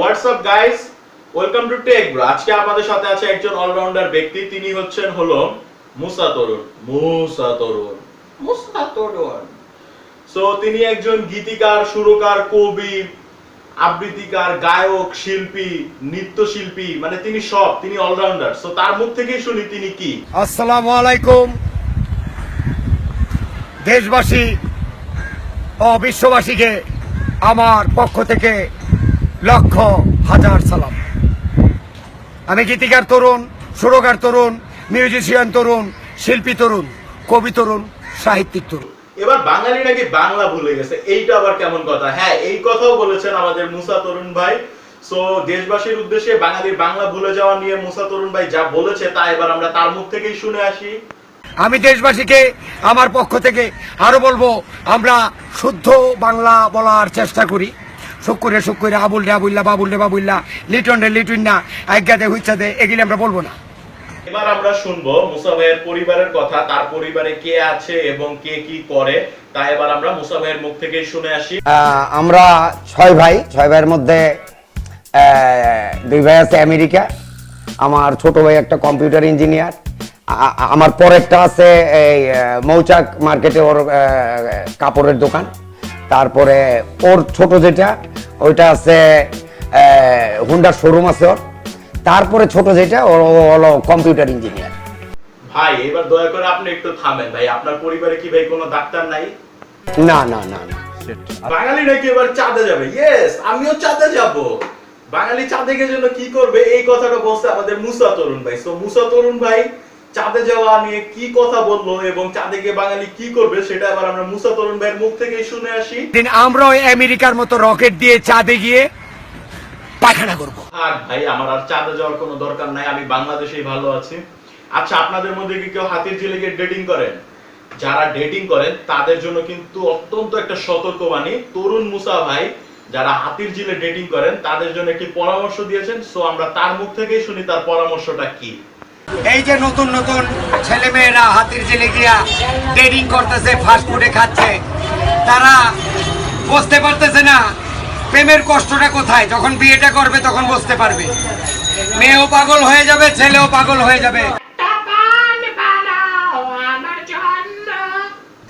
What's up guys welcome to tech bro আজকে আমাদের সাথে আছে একজন অলরাউন্ডার ব্যক্তি তিনি হচ্ছেন হলো মুসা তরুণ। মুসা তরুণ। মুসা তরুণ। সো তিনি একজন গীতিকার সুরকার কবি আবৃত্তিকার গায়ক শিল্পী নৃত্যশিল্পী মানে তিনি সব তিনি অলরাউন্ডার সো তার মুখ থেকেই শুনি তিনি কি। আসসালামু আলাইকুম। দেশবাসী ও বিশ্ববাসীকে আমার পক্ষ থেকে লক্ষ হাজার সালাম। আমি গীতিকার তরুণ সুরকার তরুণ মিউজিশিয়ান তরুণ শিল্পী তরুণ কবি তরুণ সাহিত্যিক তরুণ। এবার বাঙালি নাকি বাংলা ভুলে গেছে এইটা আবার কেমন কথা? হ্যাঁ এই কথাও বলেছেন আমাদের মুসা তরুণ ভাই। সো দেশবাসীর উদ্দেশ্যে বাঙালির বাংলা ভুলে যাওয়া নিয়ে মুসা তরুণ ভাই যা বলেছে তা এবার আমরা তার মুখ থেকেই শুনে আসি। আমি দেশবাসীকে আমার পক্ষ থেকে আরও বলব আমরা শুদ্ধ বাংলা বলার চেষ্টা করি। শুক্রে শুক্রে আবুল রে আবুল্লা বাবুল রে বাবুল্লা লিটন রে লিটুন না আজ্ঞাতে হুইচ্ছাতে এগুলি আমরা বলব না। এবার আমরা শুনব মুসা ভাইয়ের পরিবারের কথা তার পরিবারে কে আছে এবং কে কি করে তা এবার আমরা মুসা ভাইয়ের মুখ থেকেই শুনে আসি। আমরা ছয় ভাই ছয় ভাইয়ের মধ্যে আহ, দুই ভাই আছে আমেরিকা আমার ছোট ভাই একটা কম্পিউটার ইঞ্জিনিয়ার আমার পরেরটা আছে এই আহ, মৌচাক মার্কেটে ওর আহ, কাপড়ের দোকান। তারপরে ওর ছোট যেটা ওইটা আছে হুন্ডার শোরুম আছে ওর। তারপরে ছোট যেটা ওর ও হলো কম্পিউটার ইঞ্জিনিয়ার ভাই এবার দয়া করে আপনি একটু থামেন ভাই আপনার পরিবারে কি ভাই কোনো ডাক্তার নাই? না না না না। বাঙালি নাকি এবার চাঁদে যাবে? ইয়েস আমিও চাঁদে যাব। বাঙালি চাঁদে গিয়ে জন্য কি করবে এই কথাটা বলছে আমাদের মুসা তরুণ ভাই। সো মুসা তরুণ ভাই চাঁদে যাওয়া নিয়ে কি কথা বলল এবং চাঁদে গিয়ে বাঙালি কি করবে সেটা এবার আমরা মুসা তরুণ ভাইয়ের মুখ থেকেই শুনে আসি। দিন আমরাও আমেরিকার মতো রকেট দিয়ে চাঁদে গিয়ে পায়খানা করব। আর ভাই আমার আর চাঁদে যাওয়ার কোনো দরকার নাই আমি বাংলাদেশেই ভালো আছি। আচ্ছা আপনাদের মধ্যে কি কেউ হাতির ঝিলে গিয়ে ডেটিং করেন? যারা ডেটিং করেন তাদের জন্য কিন্তু অত্যন্ত একটা সতর্কবাণী। তরুণ মুসা ভাই যারা হাতির ঝিলে ডেটিং করেন তাদের জন্য একটি পরামর্শ দিয়েছেন। সো আমরা তার মুখ থেকেই শুনি তার পরামর্শটা কি। এই যে নতুন নতুন ছেলে মেয়েরা হাতির জেলে গিয়া ট্রেডিং করতেছে ফাস্ট ফুডে খাচ্ছে তারা বুঝতে পারতেছে না প্রেমের কষ্টটা কোথায়। যখন বিয়েটা করবে তখন বুঝতে পারবে। মেয়েও পাগল হয়ে যাবে ছেলেও পাগল হয়ে যাবে।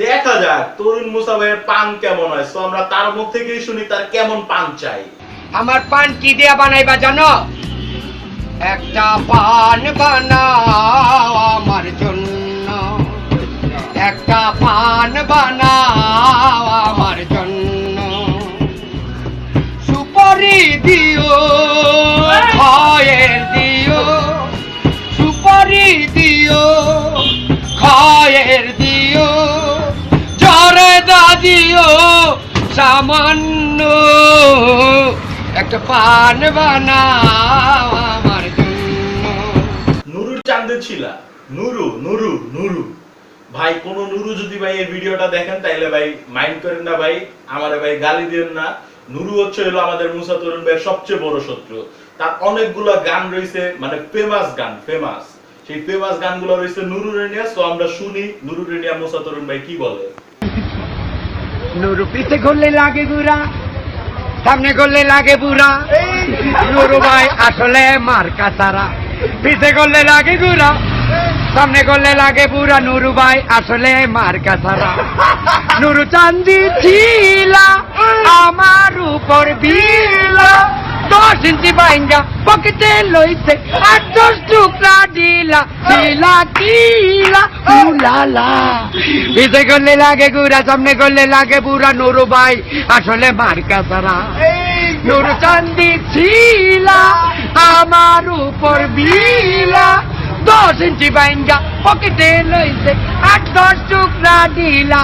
দেখা যাক তরুণ মুসা ভাইয়ের পান কেমন হয়। তো আমরা তার মুখ থেকেই শুনি তার কেমন পান চাই। আমার পান কি দিয়া বানাইবা জানো? একটা পান বানাও আমার জন্য। একটা পান বানাও আমার জন্য। সুপারি দিও, খয়ের দিও, সুপারি দিও, খয়ের দিও জরে দাদিও সামান্য। একটা পান বানাও নুরু ছিলা। নুরু নুরু নুরু। ভাই কোন নুরু যদি ভাই এই ভিডিওটা দেখেন তাইলে ভাই মাইন্ড করেন না ভাই আমারে ভাই গালি দিবেন না। নুরু হচ্ছে হলো আমাদের মুসা তরুণ ভাইয়ের সবচেয়ে বড় শত্রু। তার অনেকগুলো গান রয়েছে মানে ফেমাস গান ফেমাস সেই ফেমাস গানগুলো রয়েছে নুরু রেনিয়া তো আমরা শুনি নুরু রেনিয়া মুসা তরুণ ভাই কি বলে? নুরু পিছে করলে লাগে গুড়া সামনে করলে লাগে বুড়া। নুরু ভাই আসলে মার কাতারা পিছে করলে লাগে গুড়া, সামনে করলে লাগে পুরা নুরু ভাই, আসলে মার কাতারা নুরু চান্দি ছিলা আমার উপর বিলা দশ ইঞ্চি বাইঙ্গা পকেটে লইছে আট দশ টুকরা দিলা ছিলা কিলা উলালা। পিছে করলে লাগে গুড়া, সামনে করলে লাগে বুড়া নুরু ভাই, আসলে মার কাতারা নুরু চান্দি ছিলা আমার উপর বিলা। দশ ইঞ্চি বাইঙ্গা পকেটে লইছে আট দশ টুকরা দিলা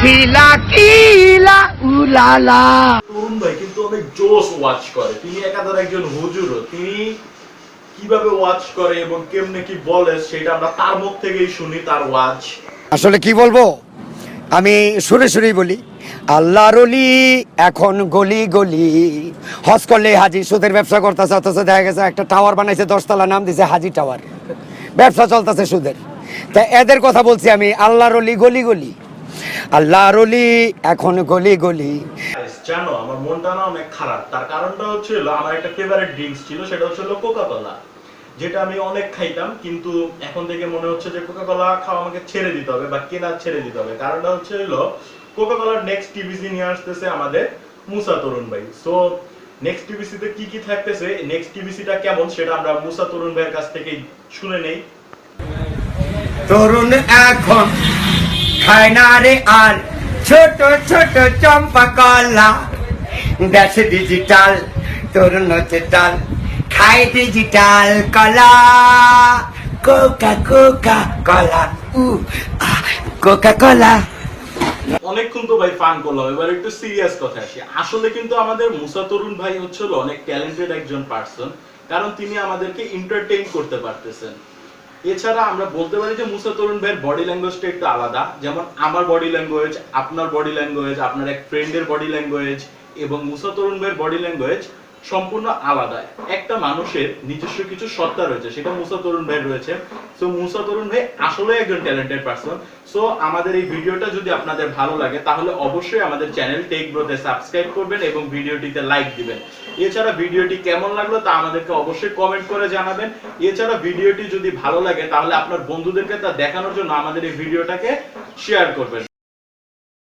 ছিলা কিলা উলালা। তরুণ ভাই কিন্তু অনেক জোস ওয়াচ করে। তিনি একাধার একজন হুজুরও। তিনি কীভাবে ওয়াচ করে এবং কেমনে কি বলে সেটা আমরা তার মুখ থেকেই শুনি তার ওয়াচ আসলে কি বলব? আমি সুরে সুরেই বলি আল্লাহর অলি এখন গলি গলি। হজ করলে হাজি, সুদের ব্যবসা করতেছে, অথচ দেখা গেছে একটা টাওয়ার বানাইছে, দশতলা, নাম দিছে হাজি টাওয়ার ব্যবসা চলতেছে সুদের। তা এদের কথা বলছি আমি, আল্লাহর অলি গলি গলি। আল্লাহর অলি এখন গলি গলি। জানো, আমার মনটা না অনেক খারাপ। তার কারণটা হচ্ছে হলো, আমার একটা ফেভারিট ড্রিঙ্কস ছিল, সেটা হচ্ছে হলো কোকা কোলা যেটা আমি অনেক খাইতাম, কিন্তু এখন থেকে মনে হচ্ছে যে কোকা কোলা খাওয়া আমাকে ছেড়ে দিতে হবে বা কেনা ছেড়ে দিতে হবে। কারণটা হচ্ছে হলো কোকা কোলার নেক্সট টিভিসি নিয়ে আসতেছে আমাদের মুসা তরুণ ভাই। সো নেক্সট টিভিসিতে কি কি থাকতেছে? নেক্সট টিভিসিটা কেমন সেটা আমরা মুসা তরুণ ভাইয়ের কাছ থেকে শুনে নেই। তরুণ এখন খায় না রে আর ছোট ছোট চম্পা কলা। দেশ ডিজিটাল তরুণ হচ্ছে ডাল খায় ডিজিটাল কলা। কোকা কোকা কলা উ কোকা কলা। অনেকক্ষণ তো ভাই ফান করলাম, এবার একটু সিরিয়াস কথা আসি। আসলে কিন্তু আমাদের মুসা তরুণ ভাই হচ্ছে অনেক ট্যালেন্টেড একজন পার্সন কারণ তিনি আমাদেরকে এন্টারটেইন করতে পারতেছেন। এছাড়া আমরা বলতে পারি যে মুসা তরুণ ভাইয়ের বডি ল্যাঙ্গুয়েজটা একটু আলাদা। যেমন আমার বডি ল্যাঙ্গুয়েজ আপনার বডি ল্যাঙ্গুয়েজ আপনার এক ফ্রেন্ডের বডি ল্যাঙ্গুয়েজ এবং মুসা তরুণ ভাইয়ের বডি ল্যাঙ্গুয়েজ সম্পূর্ণ আলাদা। একটা মানুষের নিজস্ব কিছু সত্তা রয়েছে, সেটা মুসা তরুণ ভাই রয়েছে। সো মুসা তরুণ ভাই আসলে একজন ট্যালেন্টেড পারসন সো আমাদের এই ভিডিওটা যদি আপনাদের ভালো লাগে, তাহলে অবশ্যই আমাদের চ্যানেল টেক ব্রোতে সাবস্ক্রাইব করবেন এবং ভিডিওটিতে লাইক দিবেন। এছাড়া ভিডিওটি কেমন লাগল তা আমাদেরকে অবশ্যই কমেন্ট করে জানাবেন। এছাড়া ভিডিওটি যদি ভালো লাগে, তাহলে আপনার বন্ধুদেরকে তা দেখানোর জন্য আমাদের এই ভিডিওটাকে শেয়ার করবেন।